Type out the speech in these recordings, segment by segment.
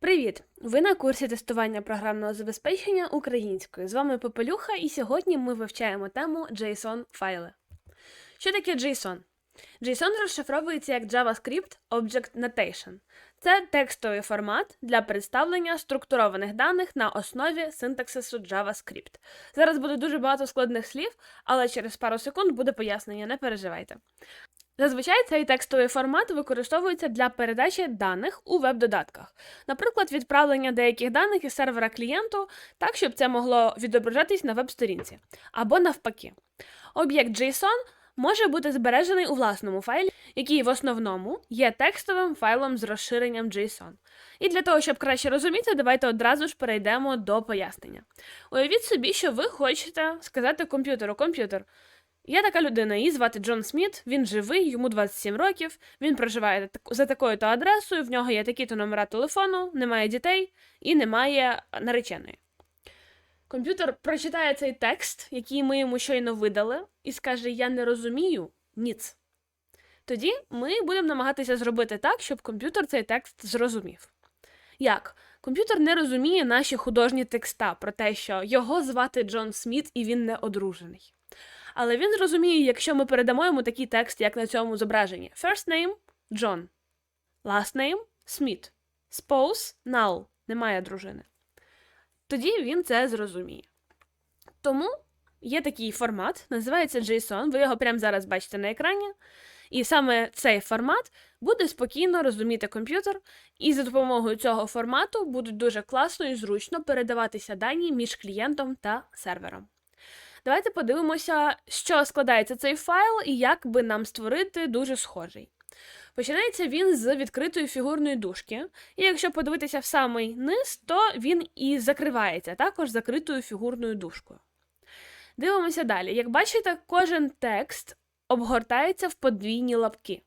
Привіт! Ви на курсі тестування програмного забезпечення українською. З вами Попелюха, і сьогодні ми вивчаємо тему JSON файли. Що таке JSON? JSON розшифровується як JavaScript Object Notation. Це текстовий формат для представлення структурованих даних на основі синтаксису JavaScript. Зараз буде дуже багато складних слів, але через пару секунд буде пояснення, не переживайте. Зазвичай цей текстовий формат використовується для передачі даних у веб-додатках, наприклад, відправлення деяких даних із сервера клієнту, так, щоб це могло відображатись на веб-сторінці, або навпаки. Об'єкт JSON може бути збережений у власному файлі, який в основному є текстовим файлом з розширенням JSON. І для того, щоб краще розуміти, давайте одразу ж перейдемо до пояснення. Уявіть собі, що ви хочете сказати комп'ютеру: комп'ютер. Я така людина, її звати Джон Сміт, він живий, йому 27 років, він проживає за такою-то адресою, в нього є такі-то номера телефону, немає дітей і немає нареченої. Комп'ютер прочитає цей текст, який ми йому щойно видали, і скаже: Я не розумію ніц. Тоді ми будемо намагатися зробити так, щоб комп'ютер цей текст зрозумів. Як? Комп'ютер не розуміє наші художні текста про те, що його звати Джон Сміт і він не одружений. Але він зрозуміє, якщо ми передамо йому такий текст, як на цьому зображенні: First name John, last name Smith, spouse null, немає дружини. Тоді він це зрозуміє. Тому є такий формат, називається JSON, ви його прямо зараз бачите на екрані. І саме цей формат буде спокійно розуміти комп'ютер, і за допомогою цього формату будуть дуже класно і зручно передаватися дані між клієнтом та сервером. Давайте подивимося, що складається цей файл і як би нам створити дуже схожий. Починається він з відкритої фігурної дужки, і якщо подивитися в самий низ, то він і закривається також закритою фігурною дужкою. Дивимося далі. Як бачите, кожен текст обгортається в подвійні лапки.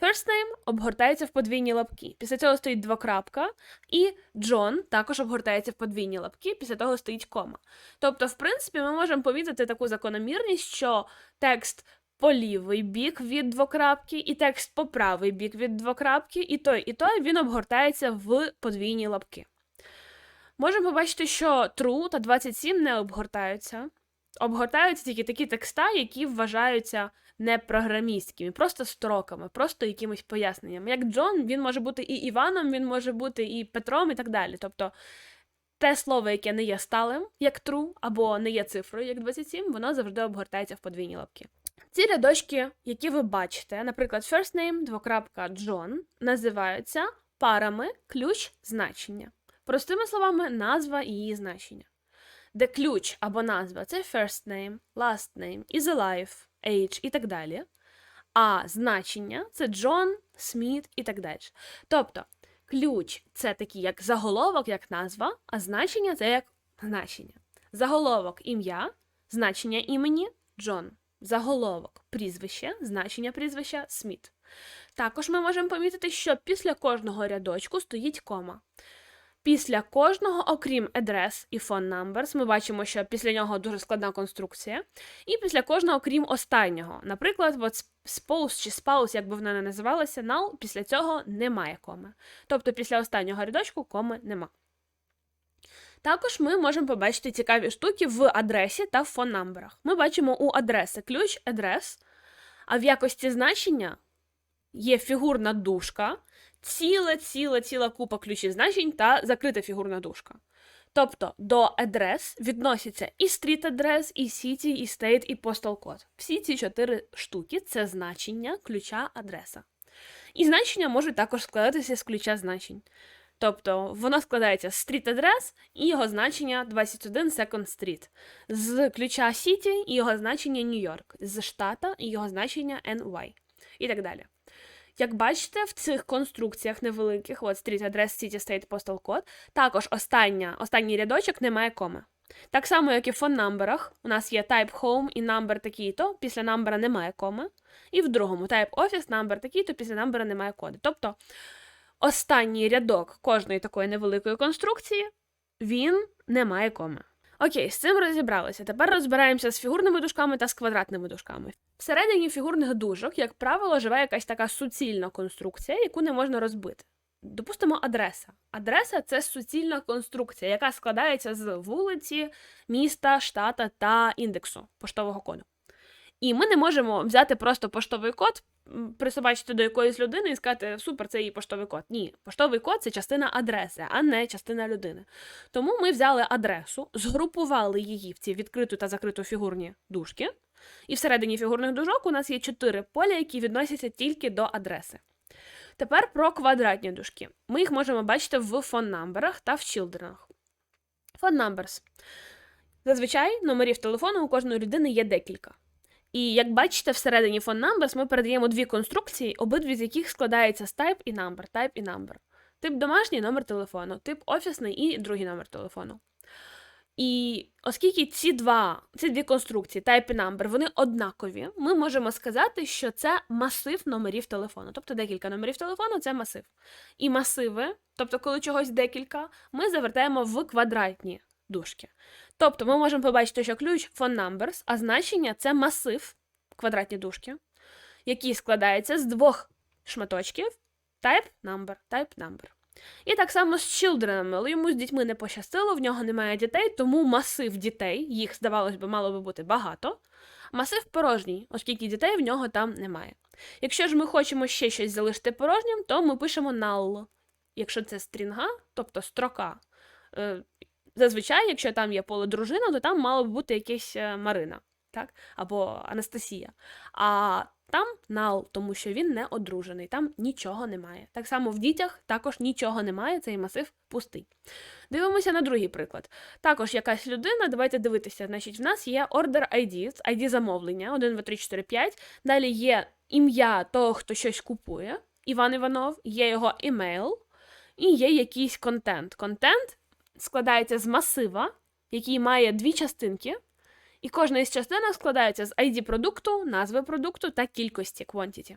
First name обгортається в подвійні лапки. Після цього стоїть двокрапка, і John також обгортається в подвійні лапки, після того стоїть кома. Тобто, в принципі, ми можемо помітити таку закономірність, що текст по лівий бік від двокрапки, і текст по правий бік від двокрапки, і той, і той він обгортається в подвійні лапки. Можемо побачити, що true та 27 не обгортаються. Обгортаються тільки такі текста, які вважаються не програмістськими, просто строками, просто якимось поясненням. Як Джон, він може бути і Іваном, він може бути і Петром, і так далі. Тобто те слово, яке не є сталим, як true, або не є цифрою, як 27, воно завжди обгортається в подвійні лапки. Ці рядочки, які ви бачите, наприклад, first name, двокрапка John, називаються парами ключ значення. Простими словами, назва і її значення. Де ключ або назва це first name, last name, is alive, age і так далі. А значення це John, Smith і так далі. Тобто, ключ це такий як заголовок, як назва, а значення це як значення. Заголовок ім'я, значення імені Джон. Заголовок прізвище, значення прізвища Сміт. Також ми можемо помітити, що після кожного рядочку стоїть кома. Після кожного, окрім address і phone numbers, ми бачимо, що після нього дуже складна конструкція. І після кожного, окрім останнього. Наприклад, от spouse чи spouse, як би вона не називалася, null, після цього немає коми. Тобто після останнього рядочку коми нема. Також ми можемо побачити цікаві штуки в адресі та в фон-намберах. Ми бачимо у адреси ключ адрес, а в якості значення є фігурна дужка, ціла, ціла, ціла купа ключів значень та закрита фігурна дужка. Тобто до адрес відносяться і стріт адрес, і city, і state, і code. Всі ці чотири штуки це значення ключа адреса. І значення можуть також складатися з ключа значень. Тобто воно складається з стріт адрес і його значення 21 Second Street, з ключа City і його значення Нью-Йорк, з штата і його значення NY і так далі. Як бачите, в цих конструкціях невеликих, от Street Address, City State, Postal Code, також остання, останній рядочок не має коми. Так само, як і в фон-намберах, у нас є type home і number такий-то, після number немає коми. І в другому type office, number такий-то, після number немає коди. Тобто останній рядок кожної такої невеликої конструкції, він не має коми. Окей, з цим розібралися. Тепер розбираємося з фігурними дужками та з квадратними дужками. Всередині фігурних дужок, як правило, живе якась така суцільна конструкція, яку не можна розбити. допустимо, адреса. Адреса це суцільна конструкція, яка складається з вулиці, міста, штата та індексу поштового коду. І ми не можемо взяти просто поштовий код, присобачити до якоїсь людини і сказати, супер, це її поштовий код. Ні, поштовий код це частина адреси, а не частина людини. Тому ми взяли адресу, згрупували її в ці відкриту та закриту фігурні дужки. І всередині фігурних дужок у нас є чотири поля, які відносяться тільки до адреси. Тепер про квадратні дужки. Ми їх можемо бачити в numberах та в. Phone numbers. Зазвичай номерів телефону у кожної людини є декілька. І як бачите, всередині phone numbers ми передаємо дві конструкції, обидві з яких складаються з type і number, type і number. Тип домашній номер телефону, тип офісний і другий номер телефону. І оскільки ці два, ці дві конструкції, type і number, вони однакові, ми можемо сказати, що це масив номерів телефону. Тобто декілька номерів телефону це масив. І масиви, тобто, коли чогось декілька, ми завертаємо в квадратні дужки. Тобто ми можемо побачити, що ключ phone numbers, а значення це масив квадратні дужки, який складається з двох шматочків type number, type number. І так само з children, але йому з дітьми не пощастило, в нього немає дітей, тому масив дітей, їх, здавалось би, мало би бути багато. Масив порожній, оскільки дітей в нього там немає. Якщо ж ми хочемо ще щось залишити порожнім, то ми пишемо null. Якщо це стрінга, тобто строка. Зазвичай, якщо там є поле дружина, то там мало б бути якась е, Марина, так? Або Анастасія. А там нал, тому що він не одружений, там нічого немає. Так само в дітях також нічого немає, цей масив пустий. Дивимося на другий приклад. Також якась людина, давайте дивитися. Значить, в нас є order ID, ID замовлення 1, 2, 3, 4, 5. Далі є ім'я того, хто щось купує, Іван Іванов, є його імейл, і є якийсь контент. Контент складається з масива, який має дві частинки. І кожна із частинок складається з ID продукту, назви продукту та кількості quantity.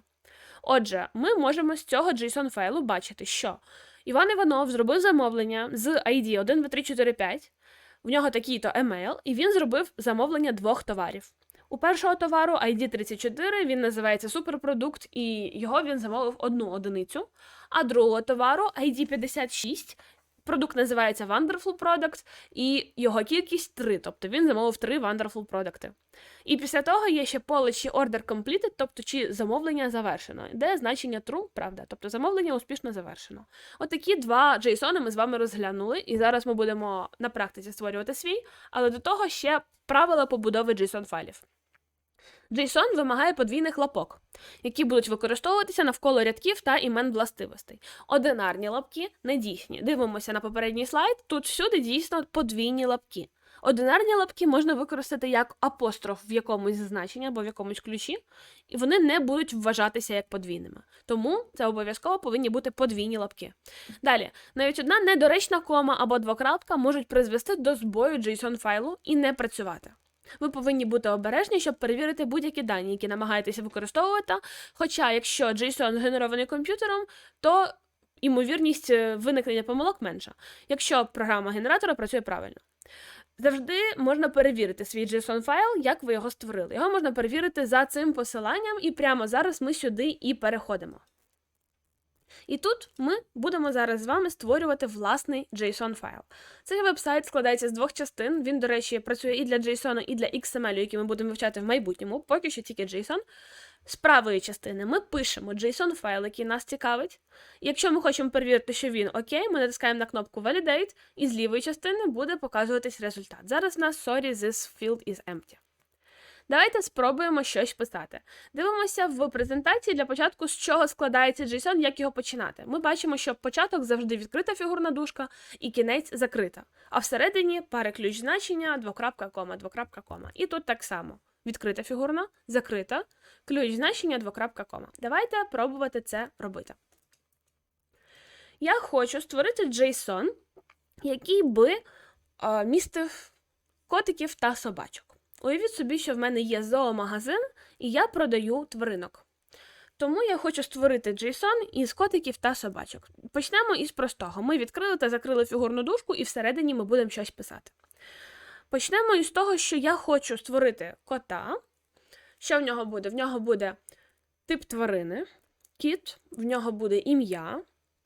Отже, ми можемо з цього JSON файлу бачити, що Іван Іванов зробив замовлення з ID 1, 2, 3, 4, 5, в нього такий-то емейл, і він зробив замовлення двох товарів. У першого товару ID 34, він називається суперпродукт, і його він замовив одну одиницю. А другого товару ID 56, Продукт називається Wonderful Product, і його кількість 3, тобто він замовив 3 Wonderful продукти. І після того є ще поле чи Order Completed, тобто чи замовлення завершено, де значення true, правда, тобто замовлення успішно завершено. Отакі два JSON ми з вами розглянули, і зараз ми будемо на практиці створювати свій, але до того ще правила побудови JSON файлів. JSON вимагає подвійних лапок, які будуть використовуватися навколо рядків та імен властивостей. Одинарні лапки недійсні. Дивимося на попередній слайд. Тут всюди дійсно подвійні лапки. Одинарні лапки можна використати як апостроф в якомусь значенні або в якомусь ключі, і вони не будуть вважатися як подвійними. Тому це обов'язково повинні бути подвійні лапки. Далі, навіть одна недоречна кома або двокрапка можуть призвести до збою JSON файлу і не працювати. Ви повинні бути обережні, щоб перевірити будь-які дані, які намагаєтеся використовувати. Хоча, якщо JSON згенерований комп'ютером, то ймовірність е, виникнення помилок менша, якщо програма генератора працює правильно. Завжди можна перевірити свій JSON файл, як ви його створили. Його можна перевірити за цим посиланням, і прямо зараз ми сюди і переходимо. І тут ми будемо зараз з вами створювати власний JSON файл. Цей вебсайт складається з двох частин. Він, до речі, працює і для JSON, і для XML, які ми будемо вивчати в майбутньому, поки що тільки JSON. З правої частини ми пишемо JSON файл, який нас цікавить. Якщо ми хочемо перевірити, що він окей, ми натискаємо на кнопку Validate, і з лівої частини буде показуватись результат. Зараз у нас sorry, this field is empty. Давайте спробуємо щось писати. Дивимося в презентації для початку, з чого складається JSON, як його починати. Ми бачимо, що початок завжди відкрита фігурна дужка і кінець закрита. А всередині пари ключ значення, двокрапка, кома, двокрапка, кома. І тут так само. Відкрита фігурна, закрита, ключ значення, двокрапка, кома. Давайте пробувати це робити. Я хочу створити JSON, який би містив котиків та собачок. Уявіть собі, що в мене є зоомагазин, і я продаю тваринок. Тому я хочу створити JSON із котиків та собачок. Почнемо із простого. Ми відкрили та закрили фігурну дужку, і всередині ми будемо щось писати. Почнемо із того, що я хочу створити кота. Що в нього буде? В нього буде тип тварини, кіт, в нього буде ім'я,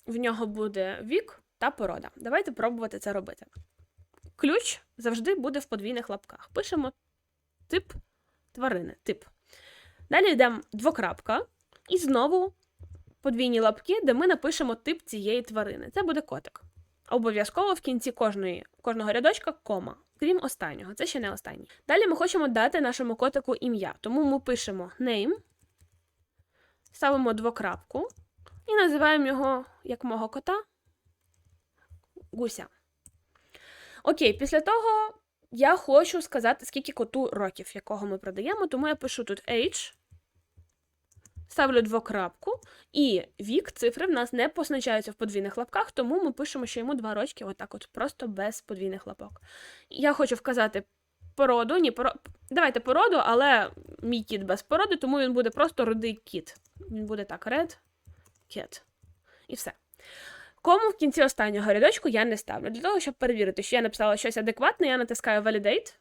в нього буде вік та порода. Давайте пробувати це робити. Ключ завжди буде в подвійних лапках. Пишемо тип тварини. Тип. Далі йдемо двокрапка, і знову подвійні лапки, де ми напишемо тип цієї тварини. Це буде котик. Обов'язково в кінці кожної, кожного рядочка кома, крім останнього. Це ще не останній. Далі ми хочемо дати нашому котику ім'я, тому ми пишемо name, ставимо двокрапку і називаємо його як мого кота гуся. Окей, після того я хочу сказати, скільки коту років, якого ми продаємо, тому я пишу тут age, ставлю двокрапку, і вік, цифри в нас не позначаються в подвійних лапках, тому ми пишемо, що йому два рочки, отак от, просто без подвійних лапок. Я хочу вказати породу, ні, поро... давайте породу, але мій кіт без породи, тому він буде просто рудий кіт. Він буде так, red cat. І все. Кому в кінці останнього рядочку я не ставлю. Для того, щоб перевірити, що я написала щось адекватне, я натискаю Validate.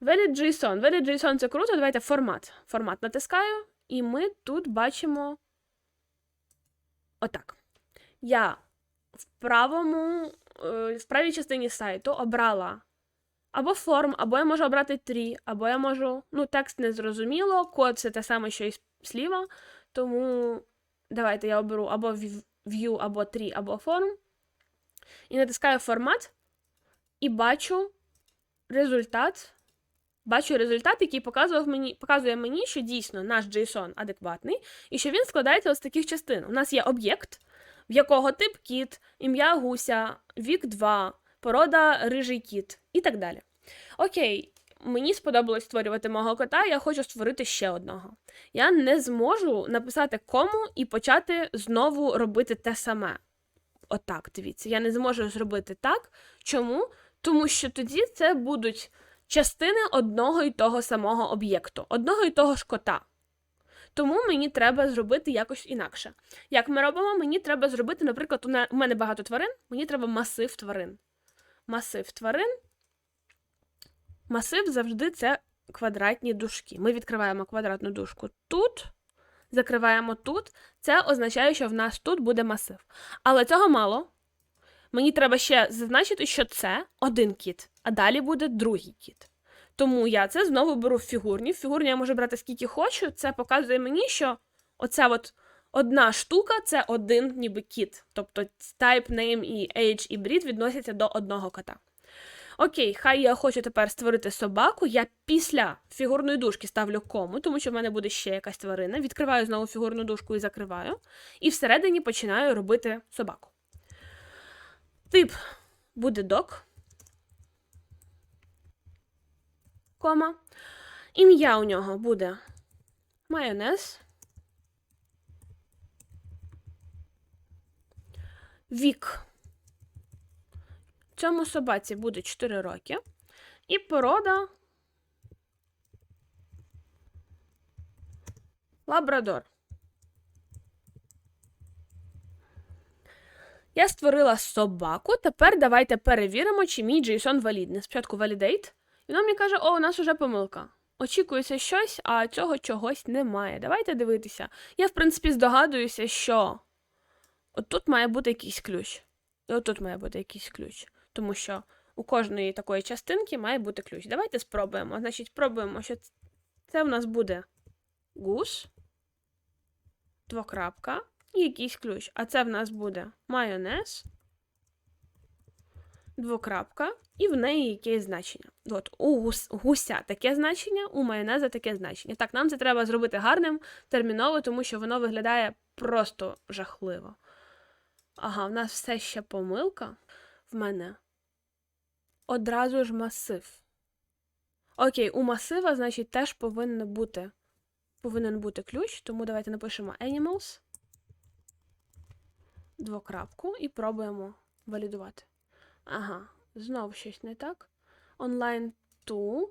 Valid JSON. Valid JSON це круто. Давайте формат. Формат натискаю, і ми тут бачимо отак. Я в правому, е, в правій частині сайту обрала або форм, або я можу обрати трі, або я можу. Ну, текст не зрозуміло, код це те саме, що і сліва. Тому давайте я оберу або view, або tree, або form. І натискаю формат, і бачу результат. Бачу результат, який показував мені, показує мені, що дійсно наш JSON адекватний, і що він складається з таких частин. У нас є об'єкт, в якого тип кіт, ім'я гуся, вік 2, порода рижий кіт і так далі. Окей, мені сподобалось створювати мого кота, я хочу створити ще одного. Я не зможу написати кому і почати знову робити те саме. Отак, дивіться, я не зможу зробити так. Чому? Тому що тоді це будуть частини одного і того самого об'єкту, одного і того ж кота. Тому мені треба зробити якось інакше. Як ми робимо, мені треба зробити, наприклад, у мене багато тварин, мені треба масив тварин. Масив тварин. Масив завжди це квадратні дужки. Ми відкриваємо квадратну дужку тут, закриваємо тут. Це означає, що в нас тут буде масив. Але цього мало. Мені треба ще зазначити, що це один кіт, а далі буде другий кіт. Тому я це знову беру в фігурні. В фігурні я можу брати скільки хочу. Це показує мені, що оця от одна штука це один ніби кіт. Тобто type, name і age і breed відносяться до одного кота. Окей, хай я хочу тепер створити собаку. Я після фігурної дужки ставлю кому, тому що в мене буде ще якась тварина. Відкриваю знову фігурну дужку і закриваю. І всередині починаю робити собаку. Тип буде док. Кома. Ім'я у нього буде майонез. Вік Цьому собаці буде 4 роки. І порода Лабрадор. Я створила собаку. Тепер давайте перевіримо, чи мій JSON валідний. Спочатку validate. І воно мені каже, о, у нас уже помилка. Очікується щось, а цього чогось немає. Давайте дивитися. Я, в принципі, здогадуюся, що от тут має бути якийсь ключ. І отут має бути якийсь ключ тому що у кожної такої частинки має бути ключ. Давайте спробуємо. Значить, пробуємо, що це в нас буде гус, двокрапка і якийсь ключ. А це в нас буде майонез, двокрапка, і в неї якесь значення. От, У гус, гуся таке значення, у майонеза таке значення. Так, нам це треба зробити гарним, терміново, тому що воно виглядає просто жахливо. Ага, в нас все ще помилка в мене одразу ж масив. Окей, у масива, значить, теж повинен бути повинен бути ключ, тому давайте напишемо animals, двокрапку і пробуємо валідувати. Ага, знову щось не так. Online to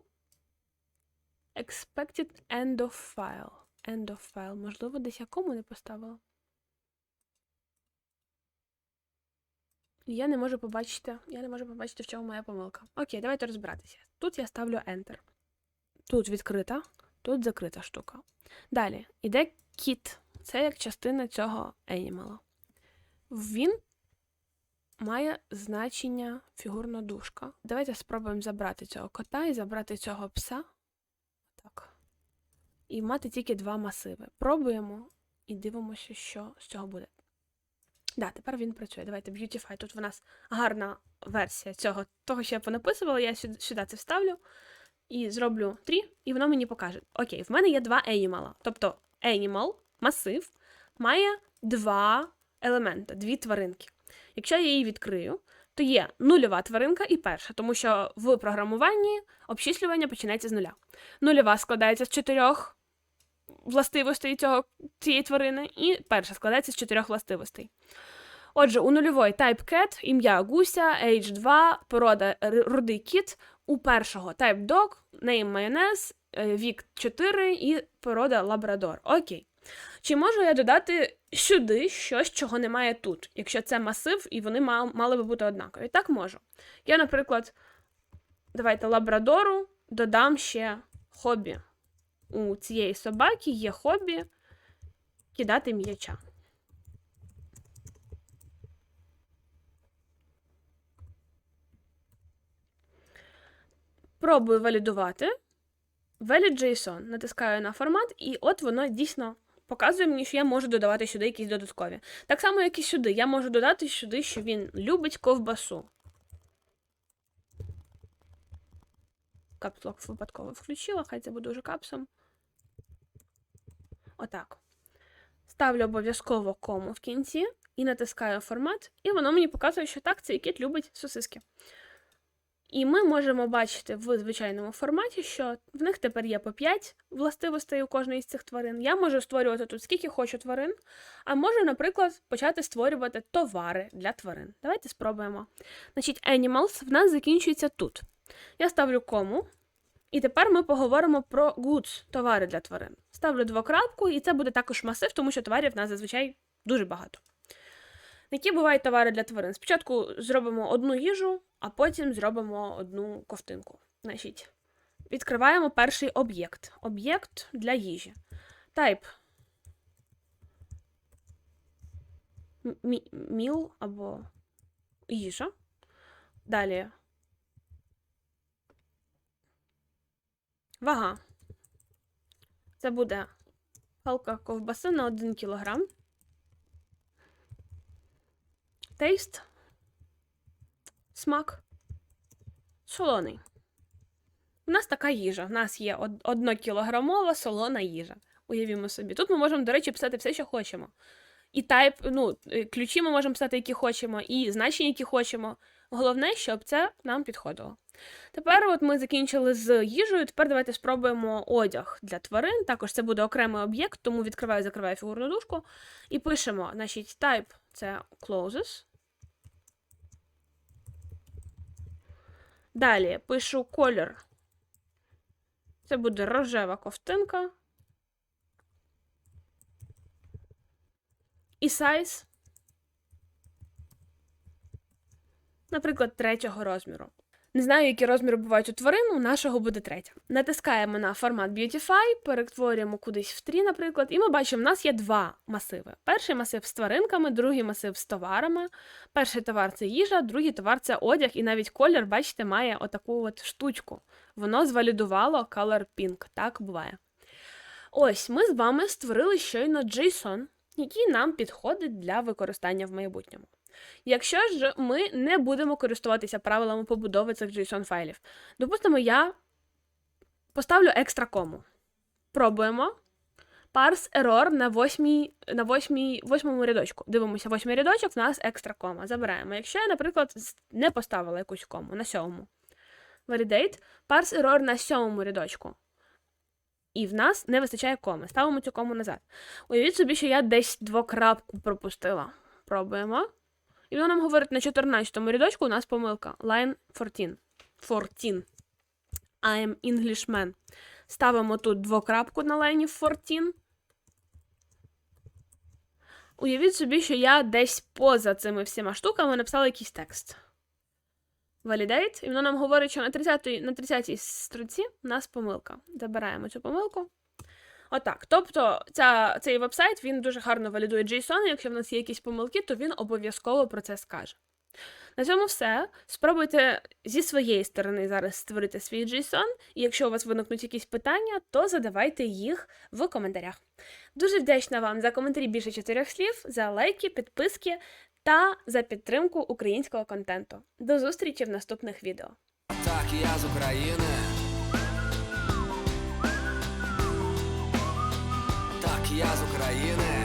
expected end of file. End of file. Можливо, десь якому не поставила. Я не можу побачити, я не можу побачити, в чому моя помилка. Окей, давайте розбиратися. Тут я ставлю Enter. Тут відкрита, тут закрита штука. Далі, іде кіт. Це як частина цього анімала. він має значення фігурна дужка. Давайте спробуємо забрати цього кота і забрати цього пса. Так. І мати тільки два масиви. Пробуємо і дивимося, що з цього буде. Да, тепер він працює. Давайте Beautify. Тут в нас гарна версія цього, того, що я понаписувала. Я сюди, сюди це вставлю і зроблю 3, і воно мені покаже. Окей, в мене є два animal. Тобто animal, масив, має два елемента, дві тваринки. Якщо я її відкрию, то є нульова тваринка і перша, тому що в програмуванні обчислювання починається з нуля. Нульова складається з чотирьох властивостей цього, цієї тварини, і перша складається з чотирьох властивостей. Отже, у нульової type cat, ім'я гуся, age 2, порода рудий кіт, у першого type dog, name майонез, е, вік 4 і порода лабрадор. Окей. Чи можу я додати сюди щось, чого немає тут, якщо це масив і вони мали би бути однакові? Так можу. Я, наприклад, давайте лабрадору додам ще хобі. У цієї собаки є хобі кидати м'яча. Пробую валідувати. Valid.json. Натискаю на формат, і от воно дійсно показує мені, що я можу додавати сюди якісь додаткові. Так само, як і сюди. Я можу додати сюди, що він любить ковбасу. Капслок випадково включила, хай це буде уже капсом. Отак. Ставлю обов'язково кому в кінці і натискаю формат, і воно мені показує, що так, цей кіт любить сосиски. І ми можемо бачити в звичайному форматі, що в них тепер є по 5 властивостей у кожної з цих тварин. Я можу створювати тут скільки хочу тварин, а можу, наприклад, почати створювати товари для тварин. Давайте спробуємо. Значить, animals в нас закінчується тут. Я ставлю кому, і тепер ми поговоримо про goods, товари для тварин. Ставлю двокрапку, і це буде також масив, тому що товарів в нас зазвичай дуже багато. Які бувають товари для тварин? Спочатку зробимо одну їжу, а потім зробимо одну ковтинку. Значить, відкриваємо перший об'єкт. Об'єкт для їжі. Type міл або їжа. Далі. Вага. Це буде палка ковбаси на 1 кг. Тейст. Смак. Солоний. У нас така їжа. У нас є од- однокілограмова солона їжа. Уявімо собі. Тут ми можемо, до речі, писати все, що хочемо. І тайп, ну, ключі ми можемо писати, які хочемо, і значення, які хочемо. Головне, щоб це нам підходило. Тепер от ми закінчили з їжею. Тепер давайте спробуємо одяг для тварин. Також це буде окремий об'єкт, тому відкриваю, закриваю фігурну дужку. І пишемо, значить, type це closes. Далі пишу колір. Це буде рожева ковтинка. І size. Наприклад, третього розміру. Не знаю, які розміри бувають у тварин, у нашого буде третя. Натискаємо на формат Beautify, перетворюємо кудись в 3, наприклад, і ми бачимо, в нас є два масиви. Перший масив з тваринками, другий масив з товарами. Перший товар це їжа, другий товар це одяг, і навіть колір, бачите, має отаку от штучку. Воно звалідувало Color Pink. Так буває. Ось ми з вами створили щойно JSON, який нам підходить для використання в майбутньому. Якщо ж ми не будемо користуватися правилами побудови цих JSON файлів, допустимо, я поставлю екстра кому. Пробуємо. Parse error на восьмій, на восьмій, восьмому рядочку. Дивимося, восьмий рядочок, в нас екстра кома. Забираємо. Якщо я, наприклад, не поставила якусь кому на сьомому. Validate, parse error на сьомому рядочку. І в нас не вистачає коми. Ставимо цю кому назад. Уявіть собі, що я десь двокрапку пропустила. Пробуємо. І воно нам говорить, на 14-му рядочку у нас помилка. Line 14. 14. I am Englishman. Ставимо тут двокрапку на лайні 14. Уявіть собі, що я десь поза цими всіма штуками написала якийсь текст. Validate, і воно нам говорить, що на 30 на 30 строці у нас помилка. Забираємо цю помилку. Отак. Тобто, ця, цей вебсайт він дуже гарно валідує JSON, якщо в нас є якісь помилки, то він обов'язково про це скаже. На цьому все. Спробуйте зі своєї сторони зараз створити свій JSON, і якщо у вас виникнуть якісь питання, то задавайте їх в коментарях. Дуже вдячна вам за коментарі більше чотирьох слів, за лайки, підписки та за підтримку українського контенту. До зустрічі в наступних відео. Так, я з України. Я з України.